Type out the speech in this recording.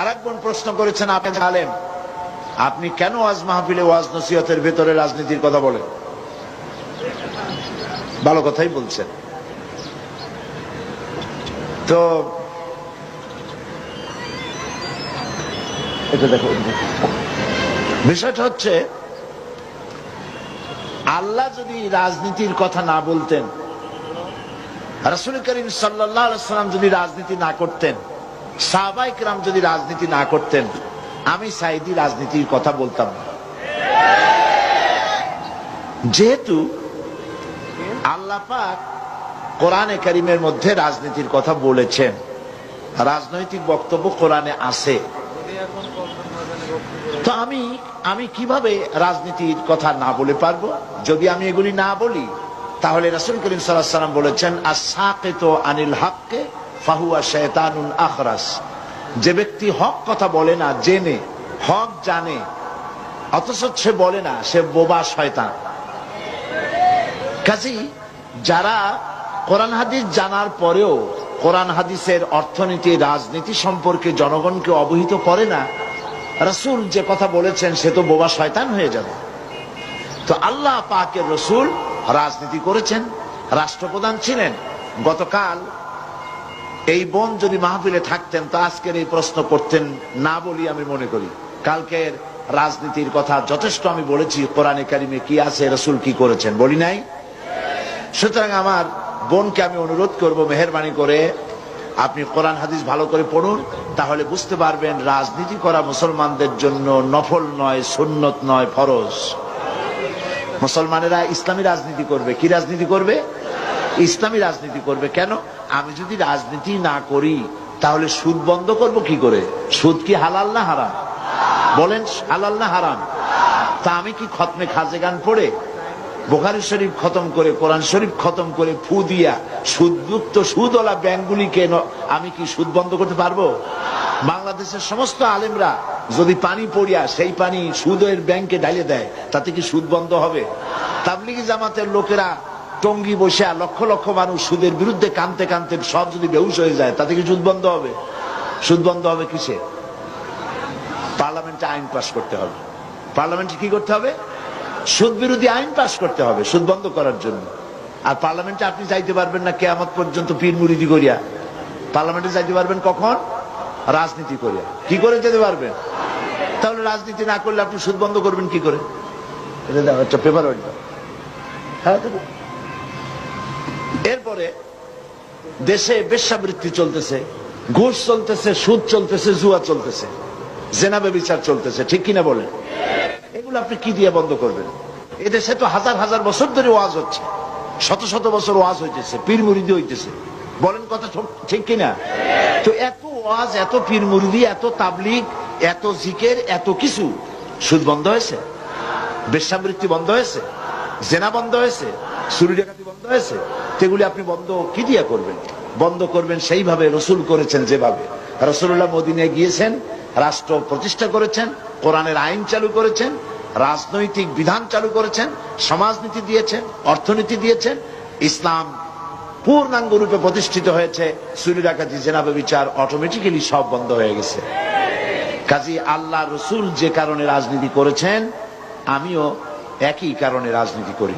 আর বোন প্রশ্ন করেছেন, আপনি আলেম, আপনি কেন ওয়াজ মাহফিলে ওয়াজ নসিহতের ভেতরে রাজনীতির কথা বলেন? ভালো কথাই বলছেন। তো এটা দেখো, বিষয়টা হচ্ছে, আল্লাহ যদি রাজনীতির কথা না বলতেন, রাসুল করিম সাল্লাহ সাল্লাম যদি রাজনীতি না করতেন সাহবাইক রাম যদি রাজনীতি না করতেন, আমি সাইদি রাজনীতির কথা বলতাম না। যেহেতু আল্লাহ পাক কোরআনে করিমের মধ্যে রাজনীতির কথা বলেছেন, রাজনৈতিক বক্তব্য কোরআনে আছে। তো আমি আমি কীভাবে রাজনীতির কথা না বলে পারব? যদি আমি এগুলি না বলি, তাহলে রাসুল করিম সাল্লাহ সাল্লাম বলেছেন আর সাকে তো আনিল হককে ফাহুয়া শেতানুন আখরাস। যে ব্যক্তি হক কথা বলে না, জেনে, হক জানে, অথচ সে বলে না, সে বোবা শয়তান। কাজী, যারা কোরআন হাদিস জানার পরেও কোরআন হাদিসের অর্থনীতি, রাজনীতি সম্পর্কে জনগণকে অবহিত করে না, রসুল যে কথা বলেছেন, সে তো বোবা শয়তান হয়ে যাবে। তো আল্লাহ পাকের রসুল রাজনীতি করেছেন, রাষ্ট্রপ্রধান ছিলেন। গতকাল এই বোন যদি মাহফিলে থাকতেন, তো আজকের এই প্রশ্ন করতেন, না বলি আমি মনে করি। কালকের রাজনীতির কথা যথেষ্ট আমি বলেছি, কোরআনে কারিমে কি আছে, রসুল কি করেছেন, বলি নাই? সুতরাং আমার বোনকে আমি অনুরোধ করব, মেহরবানি করে আপনি কোরআন, হাদিস ভালো করে পড়ুন, তাহলে বুঝতে পারবেন রাজনীতি করা মুসলমানদের জন্য নফল নয়, সুন্নত নয়, ফরজ। মুসলমানেরা ইসলামী রাজনীতি করবে। কি রাজনীতি করবে? ইসলামী রাজনীতি করবে কেন? আমি যদি রাজনীতি না করি, তাহলে সুদ বন্ধ করব কি করে? সুদ কি হালাল না হারাম? বলেন, হালাল না হারাম? তা আমি কি খতমে খাজে গান পড়ে? বোখারি শরীফ খতম করে, কোরআন শরীফ খতম করে ফু দিয়া সুদযুক্ত সুদওয়ালা ব্যাংকগুলিকে আমি কি সুদ বন্ধ করতে পারব? বাংলাদেশের সমস্ত আলেমরা যদি পানি পড়িয়া সেই পানি সুদের ব্যাংকে ঢালিয়ে দেয়, তাতে কি সুদ বন্ধ হবে? তাবলিগি জামাতের লোকেরা টঙ্গি বসে লক্ষ লক্ষ মানুষ সুদের বিরুদ্ধে কানতে কানতে সব যদি বেহুশ হয়ে যায়, তাতে কি সুদ বন্ধ হবে? সুদ বন্ধ হবে কিসে? পার্লামেন্টে আইন পাশ করতে হবে। পার্লামেন্টে কি করতে হবে? সুদ বিরোধী আইন পাশ করতে হবে, সুদ বন্ধ করার জন্য। আর পার্লামেন্টে আপনি যাইতে পারবেন না কেয়ামত পর্যন্ত পীর মুরিদি করিয়া। পার্লামেন্টে যাইতে পারবেন কখন? রাজনীতি করিয়া। কি করে যেতে পারবেন? তাহলে রাজনীতি না করলে আপনি সুদ বন্ধ করবেন কি করে? এটা একটা পেপার হ্যাঁ। এরপরে দেশে বেশ্যাবৃত্তি চলতেছে, ঘুষ চলতেছে, সুদ চলতেছে, জুয়া চলতেছে, জেনাবে বিচার চলতেছে, ঠিক কিনা বলেন? এগুলো আপনি কি দিয়ে বন্ধ করবেন? এদেশে তো হাজার হাজার বছর ধরে ওয়াজ হচ্ছে, শত শত বছর ওয়াজ হইতেছে, পীর মুরিদি হইতেছে। বলেন কথা ঠিক- কিনা? তো এত ওয়াজ, এত পীর মুরিদি, এত তাবলিগ, এত জিকের, এত কিছু সুদ বন্ধ হয়েছে? বেশ্যাবৃত্তি বন্ধ হয়েছে? জেনা বন্ধ হয়েছে, চুরি ডাকাতি বন্ধ হয়েছে, সেগুলি আপনি বন্ধ কি দিয়ে করবেন? বন্ধ করবেন সেইভাবে রসুল করেছেন যেভাবে। রসুল্লাহ মদিনে গিয়েছেন, রাষ্ট্র প্রতিষ্ঠা করেছেন, কোরআনের আইন চালু করেছেন, রাজনৈতিক বিধান চালু করেছেন, সমাজনীতি দিয়েছেন, অর্থনীতি দিয়েছেন, ইসলাম পূর্ণাঙ্গ রূপে প্রতিষ্ঠিত হয়েছে, চুরি ডাকাতি জেনাবে বিচার অটোমেটিক্যালি সব বন্ধ হয়ে গেছে। কাজী আল্লাহ রসুল যে কারণে রাজনীতি করেছেন, আমিও একই কারণে রাজনীতি করি।